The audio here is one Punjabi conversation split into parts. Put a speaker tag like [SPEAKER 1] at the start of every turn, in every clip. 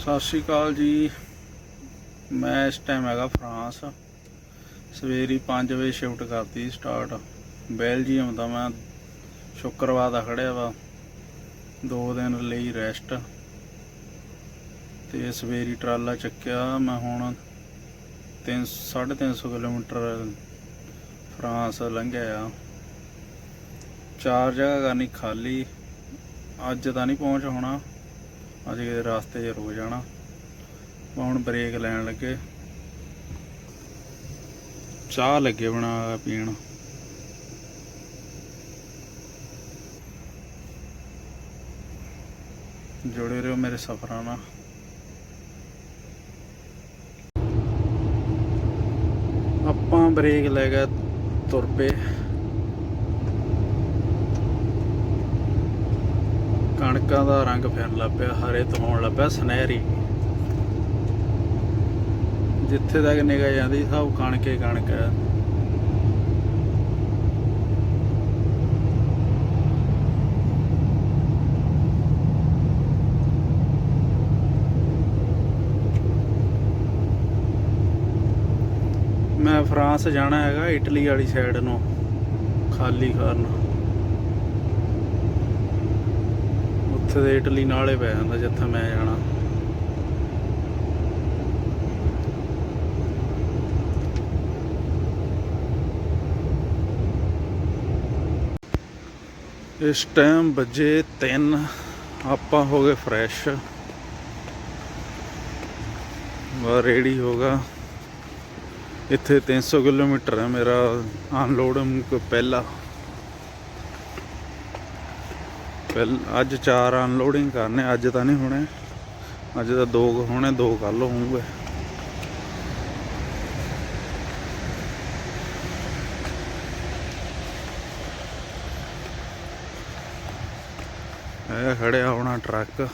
[SPEAKER 1] ਸਤਿ ਸ਼੍ਰੀ ਅਕਾਲ ਜੀ। ਮੈਂ ਇਸ ਟਾਈਮ ਹੈਗਾ ਫਰਾਂਸ। ਸਵੇਰੀ 5 ਵਜੇ ਸ਼ਿਫਟ ਕਰਤੀ ਸਟਾਰਟ ਬੈਲਜੀਅਮ ਦਾ ਮੈਂ ਸ਼ੁੱਕਰਵਾਰ ਦਾ ਖੜਿਆ ਵਾ। ਦੋ ਦਿਨ ਲਈ ਰੈਸਟ ਤੇ ਸਵੇਰੀ ਟਰਾਲਾ ਚੱਕਿਆ ਮੈਂ ਹੁਣ 3 350 ਕਿਲੋਮੀਟਰ ਫਰਾਂਸ ਲੰਘਿਆ ਆ। ਚਾਰ ਜਗ੍ਹਾ ਕਰਨੀ ਖਾਲੀ। ਅੱਜ ਤਾਂ ਨਹੀਂ ਪਹੁੰਚ ਹੋਣਾ। ਅਸੀਂ ਕਿਤੇ ਰਸਤੇ 'ਚ ਰੁਕ ਜਾਣਾ। ਹੁਣ ਬ੍ਰੇਕ ਲੈਣ ਲੱਗੇ। ਚਾਹ ਲੱਗੇ ਬਣਾ ਪੀਣ। ਜੁੜੇ ਰਹੋ ਮੇਰੇ ਸਫ਼ਰਾਂ ਨਾਲ। ਆਪਾਂ ਬ੍ਰੇਕ ਲੈ ਕੇ ਤੁਰ ਪਏ। ਕਣਕਾਂ ਦਾ ਰੰਗ ਫਿਰਨ ਲੱਗ ਪਿਆ, ਹਰੇ ਤੋਂ ਹੋਣ ਲੱਗ ਪਿਆ, ਸੁਨਹਿਰੀ। ਜਿੱਥੇ ਤੱਕ ਨਿਗਾਹ ਜਾਂਦੀ, ਸਭ ਕਣਕੇ ਕਣਕ ਹੈ। ਮੈਂ ਫਰਾਂਸ ਜਾਣਾ ਹੈਗਾ, ਇਟਲੀ ਵਾਲੀ ਸਾਈਡ ਨੂੰ, ਖਾਲੀ ਕਰਨ। ਇੱਥੇ ਦੇ ਇਟਲੀ ਨਾਲੇ ਪੈ ਜਾਂਦਾ ਜਿੱਥੇ ਮੈਂ ਜਾਣਾ। ਇਸ ਟਾਈਮ ਵੱਜੇ 3 ਆਪਾਂ ਹੋ ਗਏ ਫਰੈਸ਼। ਵਾ ਰੈਡੀ ਹੋਗਾ ਇੱਥੇ 300 ਕਿਲੋਮੀਟਰ ਹੈ ਮੇਰਾ ਅਨਲੋਡਿੰਗ ਪਹਿਲਾ। ਪਹਿਲ, ਅੱਜ ਚਾਰ ਅਨਲੋਡਿੰਗ ਕਰਨੇ, ਅੱਜ ਤਾਂ ਨਹੀਂ ਹੋਣੇ। ਅੱਜ ਤਾਂ ਦੋ ਕੁ ਹੋਣੇ, ਦੋ ਕੱਲ ਹੋਣਗੇ ਇਹ ਖੜਿਆ ਹੋਣਾ ਟਰੱਕ।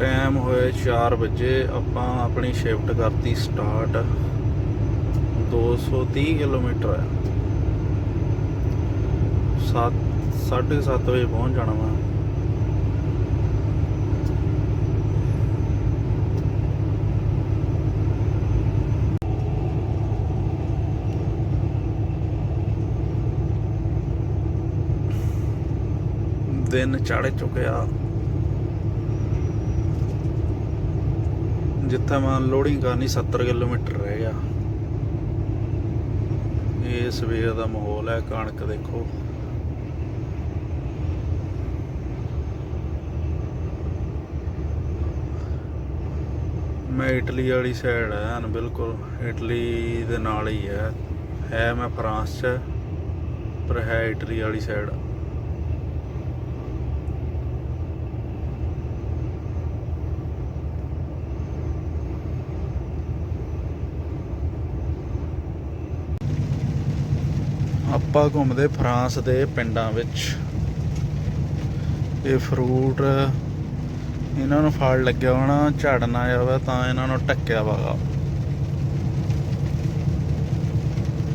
[SPEAKER 1] ਟਾਈਮ ਹੋਇਆ 4 ਵਜੇ, ਆਪਾਂ ਆਪਣੀ ਸ਼ਿਫਟ ਕਰਤੀ ਸਟਾਰਟ 230 ਕਿਲੋਮੀਟਰ ਹੈ 7 7:30 ਵਜੇ ਪਹੁੰਚ ਜਾਣਾ ਵਾ ਦਿਨ ਚੜ ਚੁੱਕਿਆ। ਜਿੱਥੇ ਮੈਂ ਲੋਡਿੰਗ ਕਰਨੀ 70 ਕਿਲੋਮੀਟਰ ਰਹਿ ਗਿਆ। ਇਹ ਸਵੇਰ ਦਾ ਮਾਹੌਲ ਹੈ, ਕਣਕ ਦੇਖੋ। ਮੈਂ ਇਟਲੀ ਵਾਲੀ ਸਾਈਡ ਹੈ ਹਨ ਬਿਲਕੁਲ ਇਟਲੀ ਦੇ ਨਾਲ ਹੀ ਹੈ। ਹੈ ਮੈਂ ਫਰਾਂਸ 'ਚ, ਪਰ ਹੈ ਇਟਲੀ ਵਾਲੀ ਸਾਈਡ ਆਪਾਂ ਘੁੰਮਦੇ ਫਰਾਂਸ ਦੇ ਪਿੰਡਾਂ ਵਿੱਚ। ਇਹ ਫਰੂਟ ਇਹਨਾਂ ਨੂੰ ਫਲ ਲੱਗਿਆ ਹੋਣਾ, ਝੜਨਾ ਆਇਆ ਵਾ ਤਾਂ ਇਹਨਾਂ ਨੂੰ ਟੱਕਿਆ ਵਾਗਾ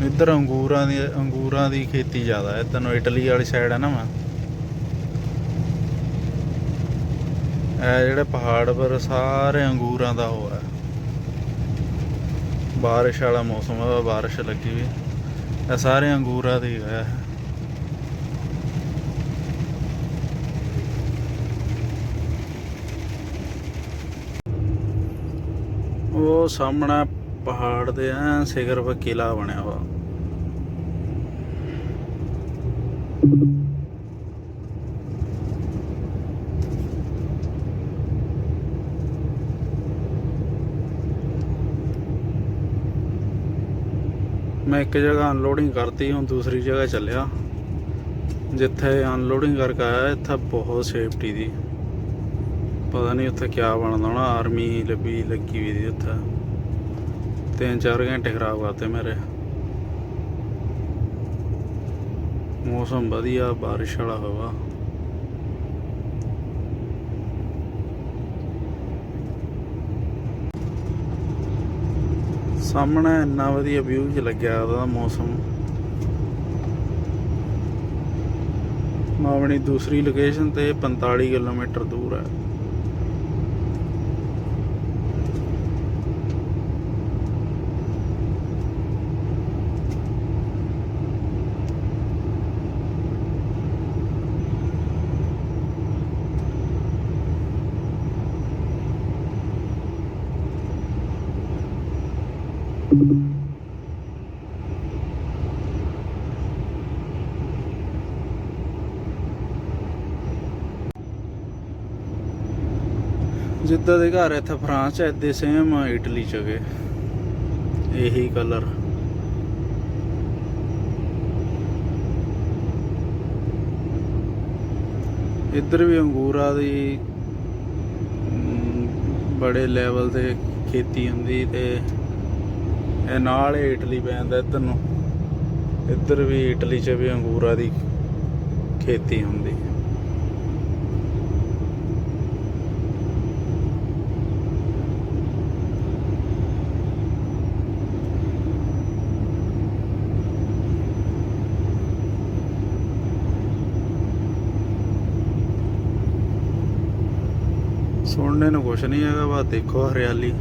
[SPEAKER 1] ਇੱਧਰ ਅੰਗੂਰਾਂ ਦੀ ਅੰਗੂਰਾਂ ਦੀ ਖੇਤੀ ਜ਼ਿਆਦਾ ਹੈ। ਤੈਨੂੰ ਇਟਲੀ ਵਾਲੀ ਸਾਈਡ ਹੈ ਨਾ ਮੈਂ। ਇਹ ਜਿਹੜੇ ਪਹਾੜ ਪਰ ਸਾਰੇ ਅੰਗੂਰਾਂ ਦਾ ਉਹ ਹੈ। ਬਾਰਿਸ਼ ਵਾਲਾ ਮੌਸਮ ਹੈ, ਬਾਰਿਸ਼ ਲੱਗੀ ਵੀ ਇਹ ਸਾਰੇ ਅੰਗੂਰਾਂ ਦੇ ਹੈ ਉਹ ਸਾਹਮਣਾ ਪਹਾੜ ਦੇ ਐ ਸਿਖਰ 'ਤੇ ਕਿਲਾ ਬਣਿਆ ਵਾ। ਮੈਂ ਇੱਕ ਜਗ੍ਹਾ ਅਨਲੋਡਿੰਗ ਕਰਤੀ, ਹੁਣ ਦੂਸਰੀ ਜਗ੍ਹਾ ਚੱਲਿਆ। ਜਿੱਥੇ ਅਨਲੋਡਿੰਗ ਕਰਕੇ ਆਇਆ, ਇੱਥੇ ਬਹੁਤ ਸੇਫਟੀ ਦੀ। ਪਤਾ ਨਹੀਂ ਉੱਥੇ ਕੀ ਬਣਦਾ ਹੋਣਾ ਆਰਮੀ ਲੱਭੀ, ਲੱਗੀ ਵੀ ਦੀ ਉੱਥੇ। ਤਿੰਨ ਚਾਰ ਘੰਟੇ ਖਰਾਬ ਕਰਤੇ ਮੇਰੇ। ਮੌਸਮ ਵਧੀਆ, ਬਾਰਿਸ਼ ਵਾਲਾ ਹਵਾ। ਸਾਹਮਣੇ ਇੰਨਾ ਵਧੀਆ ਵਿਊ ਚ ਲੱਗਿਆ ਉਹਦਾ ਮੌਸਮ। ਮਾਵਣੀ ਦੂਸਰੀ ਲੋਕੇਸ਼ਨ ਤੇ 45 ਕਿਲੋਮੀਟਰ ਦੂਰ ਹੈ ਜਿੱਦਾਂ ਦੇ ਘਰ ਇੱਥੇ ਫਰਾਂਸ ਚ ਏਦੇ ਸੇਮ ਇਟਲੀ ਚ ਗਏ। ਇਹੀ ਕਲਰ ਇੱਧਰ ਵੀ ਅੰਗੂਰਾਂ ਦੀ ਬੜੇ ਲੈਵਲ ਤੇ ਖੇਤੀ ਹੁੰਦੀ ਤੇ ਇਹ ਨਾਲ ਹੀ ਇਟਲੀ ਪੈਂਦਾ ਇੱਧਰ ਨੂੰ। ਇੱਧਰ ਵੀ ਇਟਲੀ ਚ ਵੀ ਅੰਗੂਰਾਂ ਦੀ ਖੇਤੀ ਹੁੰਦੀ। ਸੁਣਨੇ ਨੂੰ ਕੁਛ ਨਹੀਂ ਹੈਗਾ ਬਸ ਦੇਖੋ ਹਰਿਆਲੀ।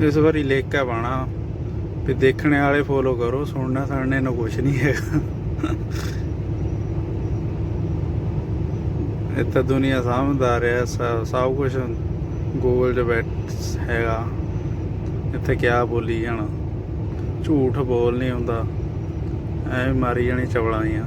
[SPEAKER 1] ਇਸ ਵਾਰੀ ਲੇਕਾ ਬਾਣਾ ਵੀ ਦੇਖਣੇ ਵਾਲੇ ਫੋਲੋ ਕਰੋ, ਸੁਣਨਾ ਸਾਣਨੇ ਨੂੰ ਕੁਛ ਨਹੀਂ ਹੈਗਾ। ਇੱਥੇ ਦੁਨੀਆ ਸਮਝਦਾਰ ਹੈ, ਸ- ਸਭ ਕੁਝ ਗੂਗਲ 'ਚ ਬੈਠ ਹੈਗਾ। ਇੱਥੇ ਕਿਆ ਬੋਲੀ ਜਾਣਾ? ਝੂਠ ਬੋਲ ਨਹੀਂ ਹੁੰਦਾ। ਐਵੇਂ ਮਾਰੀ ਜਾਣੀ ਚਵਲਾਂ ਦੀਆਂ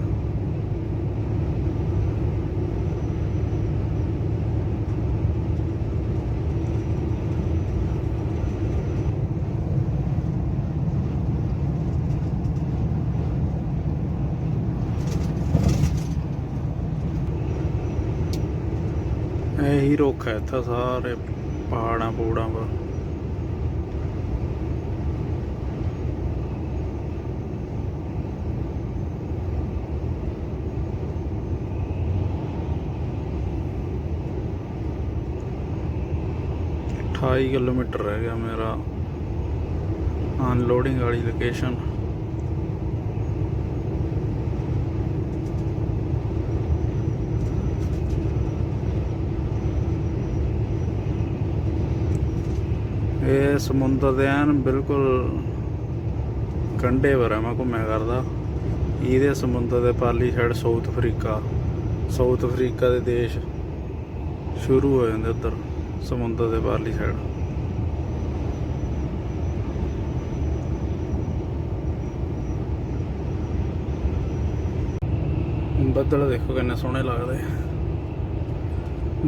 [SPEAKER 1] ਇਹੀ ਰੁੱਖ ਹੈ ਇੱਥੇ ਸਾਰੇ ਪਹਾੜਾਂ ਪੂੜਾਂ ਪਰ। ਅਠਾਈ ਕਿਲੋਮੀਟਰ ਰਹਿ ਗਿਆ ਮੇਰਾ। ਅਨਲੋਡਿੰਗ ਵਾਲੀ ਲੋਕੇਸ਼ਨ ਇਹ ਸਮੁੰਦਰ ਦੇ ਐਨ ਬਿਲਕੁਲ ਕੰਢੇ ਪਰ ਹੈ ਮੈਂ ਘੁੰਮਿਆ ਕਰਦਾ। ਇਹਦੇ ਸਮੁੰਦਰ ਦੇ ਪਾਰਲੀ side South Africa South Africa ਦੇ ਦੇਸ਼ ਸ਼ੁਰੂ ਹੋ ਜਾਂਦੇ ਉੱਧਰ, ਸਮੁੰਦਰ ਦੇ ਪਾਰਲੀ ਸਾਈਡ ਬੱਦਲ ਦੇਖੋ ਕਿੰਨੇ ਸੋਹਣੇ ਲੱਗਦੇ।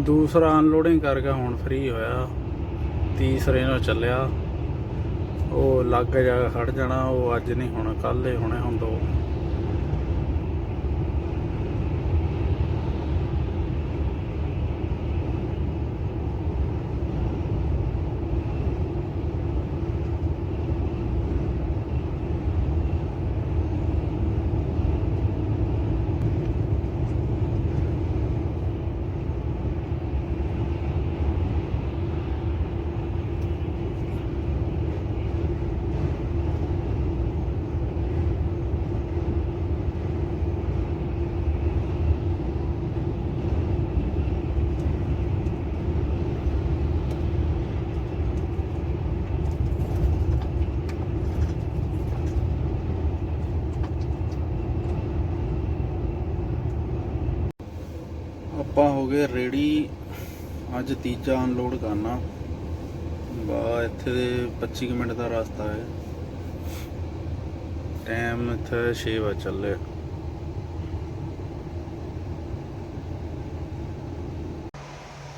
[SPEAKER 1] ਦੂਸਰਾ ਅਨਲੋਡਿੰਗ ਕਰਕੇ ਹੁਣ ਫ੍ਰੀ ਹੋਇਆ। ਤੀਸਰੇ ਨੂੰ ਚੱਲਿਆ। ਉਹ ਲੱਗ ਜਾ ਖੜ ਜਾਣਾ। ਉਹ ਅੱਜ ਨਹੀਂ ਹੋਣਾ ਕੱਲ ਹੀ ਹੋਣੇ ਹੁਣ ਦੋ ਆਪਾਂ ਹੋ ਗਏ ਰੈਡੀ ਅੱਜ ਤੀਜਾ ਅਨਲੋਡ ਕਰਨਾ। ਬਾ ਇੱਥੇ ਦੇ 25 ਕੁ ਮਿੰਟ ਦਾ ਰਸਤਾ ਹੈ। ਟਾਈਮ ਇੱਥੇ 6 ਵਜੇ ਚੱਲੇ।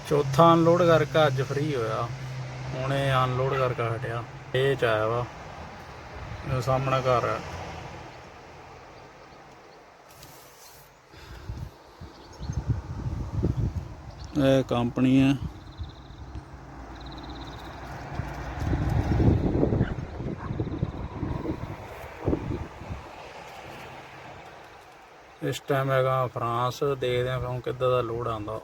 [SPEAKER 1] ਚੌਥਾ ਅਨਲੋਡ ਕਰਕੇ ਅੱਜ ਫ੍ਰੀ ਹੋਇਆ। ਹੁਣੇ ਅਨਲੋਡ ਕਰਕੇ ਹਟਿਆ। ਇਹ ਚ ਆਇਆ ਵਾ। ਇਹ ਸਾਹਮਣੇ ਘਰ ਹੈ ਇਹ ਕੰਪਨੀ ਹੈ। ਇਸ ਟਾਈਮ ਹੈਗਾ ਫਰਾਂਸ ਦੇਖਦੇ ਹਾਂ ਹੁਣ ਕਿੱਦਾਂ ਦਾ ਲੋਡ ਆਉਂਦਾ।